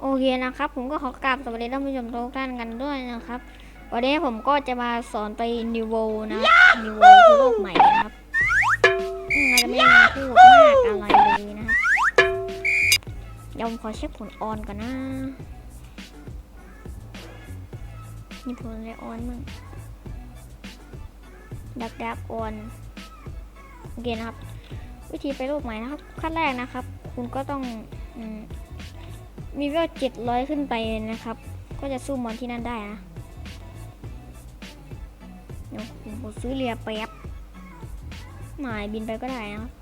โอเคนะครับ ผมก็ขอกราบสวัสดีท่านผู้ชมทุกท่านกันด้วยนะครับ วันนี้ผมก็จะมาสอนไปนิวโวนะนิวโวคือโลกใหม่นะครับอืมเราจะไม่มีพูดมากอะไรเลยนะครับเดี๋ยวผมขอเช็คผลออนก่อนนะมีผลอะไรออนมั่งดักดักออนโอเคนะครับ วิธีไปโลกใหม่นะครับขั้นแรกนะครับ คุณก็ต้องอืม มีเวลเจ็ดร้อยขึ้นไปนะครับ ก็จะสู้มอนที่นั่นได้นะเดี๋ยวผมซื้อเรือแป๊บหมายบินไปก็ได้นะครับ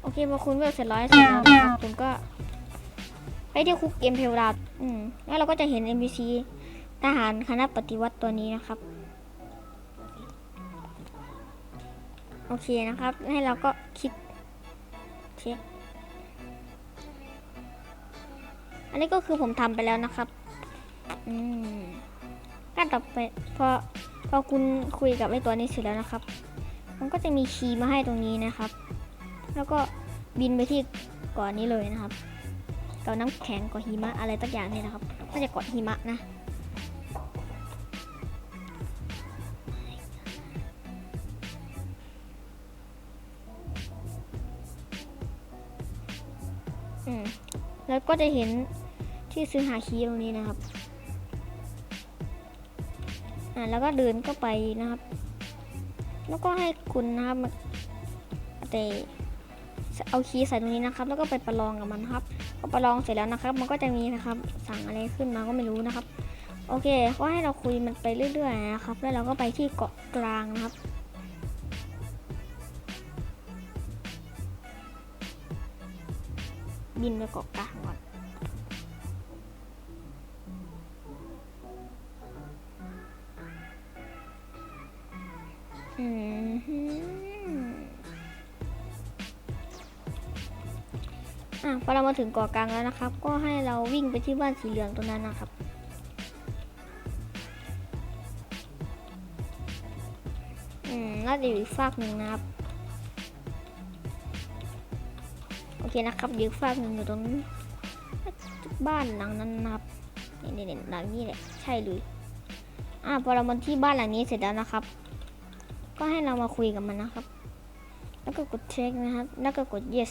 โอเคพอคุณเวลเสร็จร้อยเสร็จแล้วนะครับคุณก็ไปที่คุกเกมเพลดาวอืมแล้วเราก็จะเห็น NPC ทหารคณะปฏิวัติตัวนี้นะครับ โอเคนะครับ ให้เราก็คลิกเช็ค อันนี้ก็คือผมทำไปแล้วนะครับ อืมขั้นต่อไปพอพอคุณคุยกับไอตัวนี้เสร็จแล้วนะครับ มันก็จะมีคีย์มาให้ตรงนี้นะครับ แล้วก็บินไปที่กาะนี้เลยนะครับเกาะน้ำแข็งกาะหิมะอะไรตักอย่างเนี่ยนะครับน่าจะกาะหิมะนะอืมแล้วก็จะเห็น ที่ซื้อหาคีย์ตรงนี้นะครับ อ่าแล้วก็เดินก็ไปนะครับ แล้วก็ให้คุณนะครับมาแต่เอาคีย์ใส่ตรงนี้นะครับ แล้วก็ไปประลองกับมันครับพอประลองเสร็จแล้วนะครับ มันก็จะมีนะครับ สั่งอะไรขึ้นมาก็ไม่รู้นะครับ โอเคก็ให้เราคุยมันไปเรื่อยๆนะครับ แล้วเราก็ไปที่เกาะกลางนะครับบินไปเกาะกลางก่อน อะพอเรามาถึงเกาะกลางแล้วนะครับ ก็ให้เราวิ่งไปที่บ้านสีเหลืองตรงนั้นนะครับ อืมน่าจะอยู่อีกฝากหนึ่งนะครับ โอเคนะครับอยู่ฝากหนึ่งอยู่ตรงบ้านหลังนั้นนะครับนี่นี่นี่หลังนี้แหละใช่เลยอะพอเรามาที่บ้านหลังนี้เสร็จแล้วนะครับ ก็ให้เรามาคุยกับมันนะครับ แล้วก็กดเช็คนะครับ แล้วก็กด yes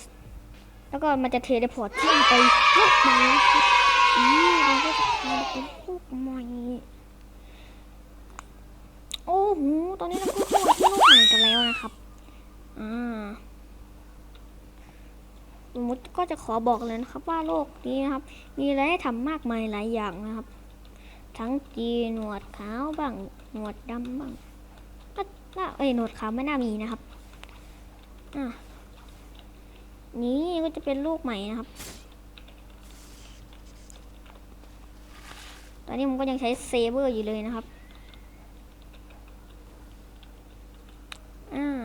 แล้วก็มันจะเทเลพอร์ตที่ไปลูกใหม่นอืมเราก็จะพาไปเป็นลูกใหม่โอ้โห ตอนนี้เราก็เข้ามาที่โลกใหม่กันแล้วนะครับ อ่าสมมติก็จะขอบอกเลยนะครับว่าโลกนี้นะครับ มีอะไรให้ทำมากมายหลายอย่างนะครับ ทั้งจีหนวดขาวบ้าง หนวดดำบ้าง ก็น่าเอ้ยหนวดขาวไม่น่ามีนะครับอะนี่ก็จะเป็นลูกใหม่นะครับ ตอนนี้ผมก็ยังใช้เซเบอร์อยู่เลยนะครับอ่า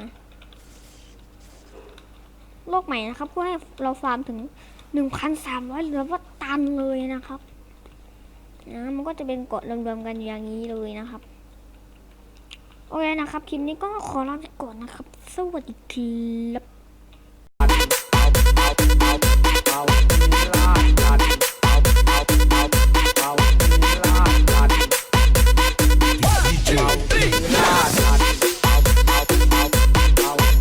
โลกใหม่นะครับเพื่อให้เราฟาร์มถึง 1,300เหลือว่าตันเลยนะครับนะมันก็จะเป็นเกาะรวมๆกันอย่างนี้เลยนะครับ โอเคนะครับ คลิปนี้ก็ขอลาไปก่อนนะครับ สวัสดีครับ